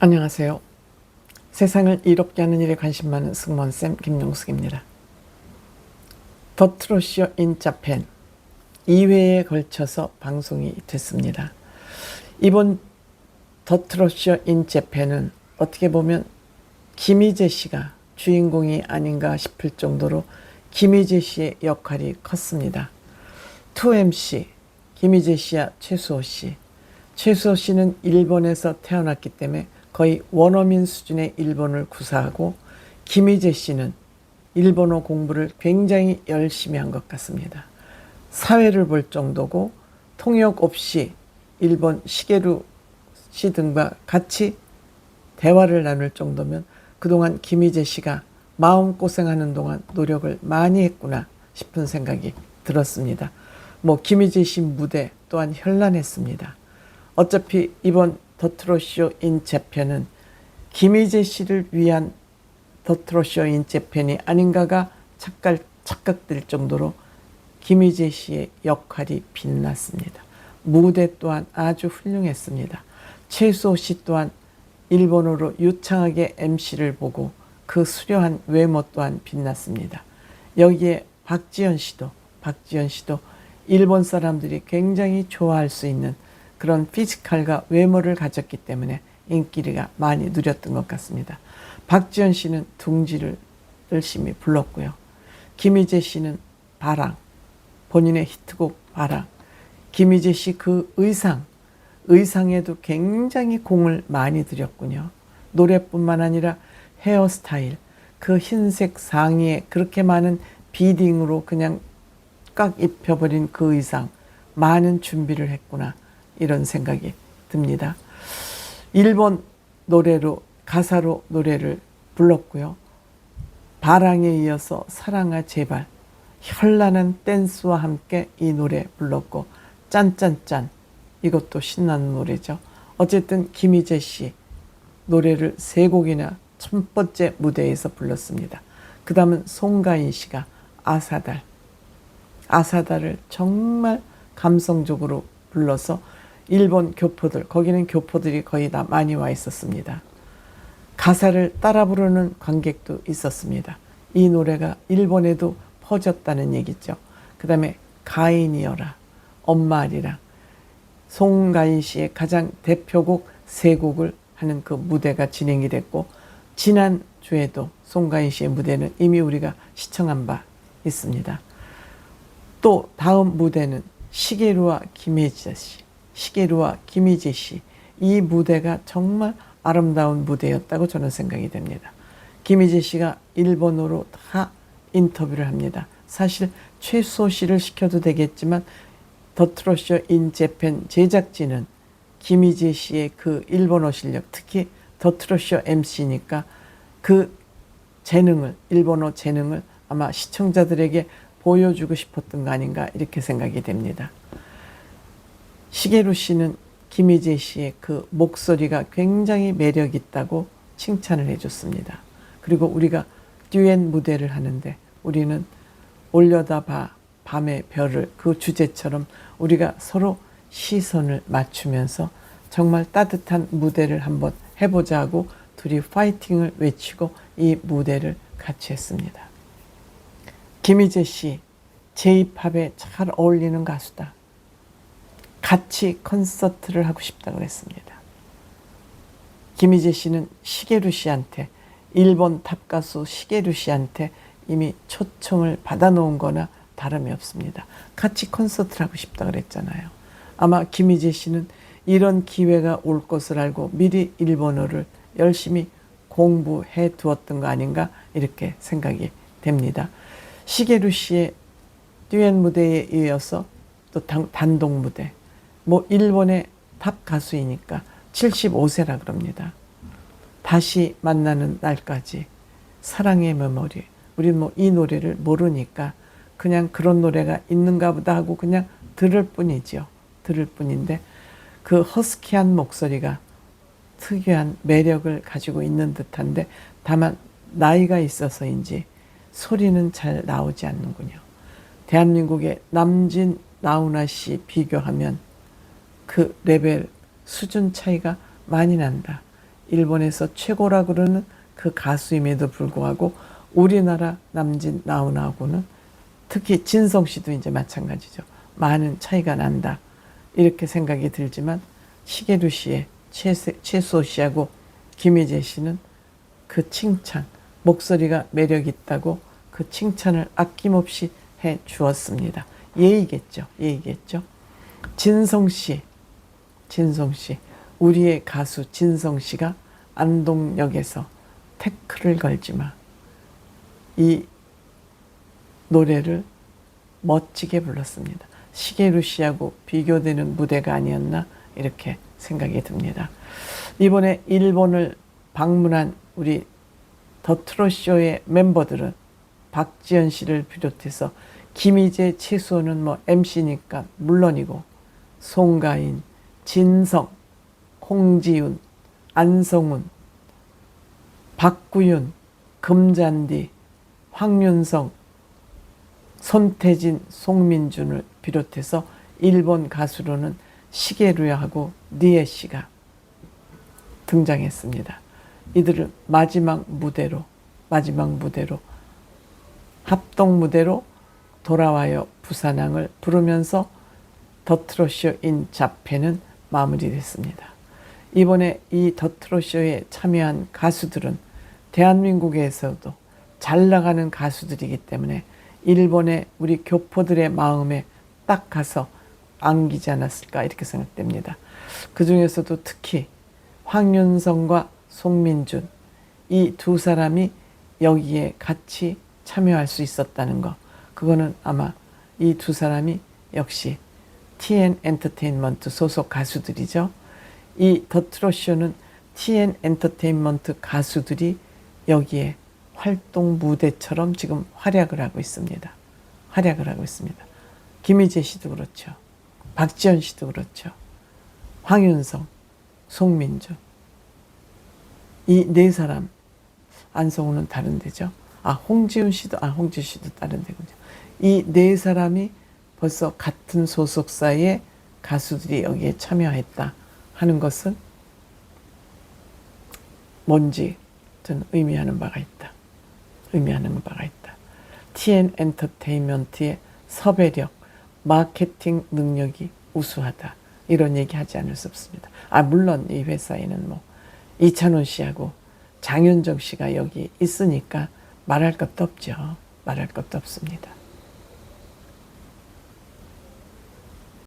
안녕하세요. 세상을 이롭게 하는 일에 관심 많은 승무원쌤 김용숙입니다. 더트로시어 인 자펜 2회에 걸쳐서 방송이 됐습니다. 이번 더트로시어 인 재팬은 어떻게 보면 김희재 씨가 주인공이 아닌가 싶을 정도로 김희재 씨의 역할이 컸습니다. 2MC 김희재 씨와 최수호 씨. 최수호 씨는 일본에서 태어났기 때문에 거의 원어민 수준의 일본을 구사하고 김희재 씨는 일본어 공부를 굉장히 열심히 한 것 같습니다. 사회를 볼 정도고 통역 없이 일본 시게루 씨 등과 같이 대화를 나눌 정도면 그동안 김희재 씨가 마음고생하는 동안 노력을 많이 했구나 싶은 생각이 들었습니다. 뭐 김희재 씨 무대 또한 현란했습니다. 어차피 이번 더트로쇼 인 재팬은 김희재 씨를 위한 더트로쇼 인 재팬이 아닌가가 착각, 착각될 정도로 김희재 씨의 역할이 빛났습니다. 무대 또한 아주 훌륭했습니다. 최수호 씨 또한 일본어로 유창하게 MC를 보고 그 수려한 외모 또한 빛났습니다. 여기에 박지현 씨도 박지현 씨도 일본 사람들이 굉장히 좋아할 수 있는 그런 피지컬과 외모를 가졌기 때문에 인기가 많이 누렸던 것 같습니다. 박지현 씨는 둥지를 열심히 불렀고요. 김희재 씨는 바랑, 본인의 히트곡 바랑. 김희재 씨 그 의상, 의상에도 굉장히 공을 많이 들였군요. 노래뿐만 아니라 헤어스타일, 그 흰색 상의에 그렇게 많은 비딩으로 그냥 꽉 입혀버린 그 의상, 많은 준비를 했구나. 이런 생각이 듭니다. 일본 노래로, 가사로 노래를 불렀고요. 바랑에 이어서 사랑아 제발, 현란한 댄스와 함께 이 노래 불렀고, 짠짠짠, 이것도 신나는 노래죠. 어쨌든 김희재 씨 노래를 세 곡이나 첫 번째 무대에서 불렀습니다. 그 다음은 송가인 씨가 아사달. 아사달을 정말 감성적으로 불러서 일본 교포들, 거기는 교포들이 거의 다 많이 와 있었습니다. 가사를 따라 부르는 관객도 있었습니다. 이 노래가 일본에도 퍼졌다는 얘기죠. 그 다음에 가인이여라, 엄마리랑 송가인 씨의 가장 대표곡 세 곡을 하는 그 무대가 진행이 됐고 지난 주에도 송가인 씨의 무대는 이미 우리가 시청한 바 있습니다. 또 다음 무대는 시게루와 김혜지 씨, 시게루와 김희재 씨. 이 무대가 정말 아름다운 무대였다고 저는 생각이 됩니다. 김희재 씨가 일본어로 다 인터뷰를 합니다. 사실 최수호 씨를 시켜도 되겠지만 더트로쇼 인 재팬 제작진은 김희재 씨의 그 일본어 실력, 특히 더트로쇼 MC니까 그 재능을, 일본어 재능을 아마 시청자들에게 보여주고 싶었던 거 아닌가 이렇게 생각이 됩니다. 시게루 씨는 김희재 씨의 그 목소리가 굉장히 매력 있다고 칭찬을 해줬습니다. 그리고 우리가 듀엣 무대를 하는데 우리는 올려다 봐 밤의 별을 그 주제처럼 우리가 서로 시선을 맞추면서 정말 따뜻한 무대를 한번 해보자 하고 둘이 파이팅을 외치고 이 무대를 같이 했습니다. 김희재 씨, 제이팝에 잘 어울리는 가수다. 같이 콘서트를 하고 싶다고 했습니다. 김희재 씨는 시게루 씨한테 일본 탑 가수 시게루 씨한테 이미 초청을 받아놓은 거나 다름이 없습니다. 같이 콘서트를 하고 싶다 그랬잖아요. 아마 김희재 씨는 이런 기회가 올 것을 알고 미리 일본어를 열심히 공부해 두었던 거 아닌가 이렇게 생각이 됩니다. 시게루 씨의 듀엣 무대에 이어서 또 단독 무대. 뭐 일본의 탑 가수이니까 75세라 그럽니다. 다시 만나는 날까지 사랑의 메모리. 우리 뭐 이 노래를 모르니까 그냥 그런 노래가 있는가 보다 하고 그냥 들을 뿐이죠. 들을 뿐인데 그 허스키한 목소리가 특유한 매력을 가지고 있는 듯한데 다만 나이가 있어서인지 소리는 잘 나오지 않는군요. 대한민국의 남진 나훈아 씨 비교하면 그 레벨 수준 차이가 많이 난다. 일본에서 최고라 그러는 그 가수임에도 불구하고 우리나라 남진 나훈아하고는 특히 진성 씨도 이제 마찬가지죠. 많은 차이가 난다. 이렇게 생각이 들지만 시게루 씨의 최수호 씨하고 김희재 씨는 그 칭찬, 목소리가 매력 있다고 그 칭찬을 아낌없이 해 주었습니다. 예의겠죠. 예의겠죠. 진성 씨, 진성 씨, 우리의 가수 진성 씨가 안동역에서 태클을 걸지 마. 이 노래를 멋지게 불렀습니다. 시게루 씨하고 비교되는 무대가 아니었나 이렇게 생각이 듭니다. 이번에 일본을 방문한 우리 더 트롯쇼의 멤버들은 박지현 씨를 비롯해서 김희재, 최수호는 뭐 MC니까 물론이고 송가인, 진성, 홍지윤, 안성훈, 박구윤, 금잔디, 황윤성, 손태진, 송민준을 비롯해서 일본 가수로는 시게루야하고 니에 씨가 등장했습니다. 이들을 마지막 무대로 마지막 무대로 합동 무대로 돌아와요 부산항을 부르면서 더트로쇼 인 자페는 마무리됐습니다. 이번에 이 더트로쇼에 참여한 가수들은 대한민국에서도 잘 나가는 가수들이기 때문에 일본의 우리 교포들의 마음에 딱 가서 안기지 않았을까 이렇게 생각됩니다. 그 중에서도 특히 황윤성과 송민준 이 두 사람이 여기에 같이 참여할 수 있었다는 거 그거는 아마 이 두 사람이 역시 TN 엔터테인먼트 소속 가수들이죠. 이 더트로쇼는 TN 엔터테인먼트 가수들이 여기에 활동 무대처럼 지금 활약을 하고 있습니다. 활약을 하고 있습니다. 김희재 씨도 그렇죠. 박지현 씨도 그렇죠. 황윤성, 송민준. 이네 사람, 안성우는 다른 데죠. 아, 홍지훈 씨도, 아, 홍지훈 씨도 다른 데군요. 이 네 사람이 벌써 같은 소속사의 가수들이 여기에 참여했다 하는 것은 뭔지 저는 의미하는 바가 있다. 의미하는 바가 있다. TN 엔터테인먼트의 섭외력, 마케팅 능력이 우수하다. 이런 얘기 하지 않을 수 없습니다. 아, 물론 이 회사에는 뭐 이찬원 씨하고 장윤정 씨가 여기 있으니까 말할 것도 없죠. 말할 것도 없습니다.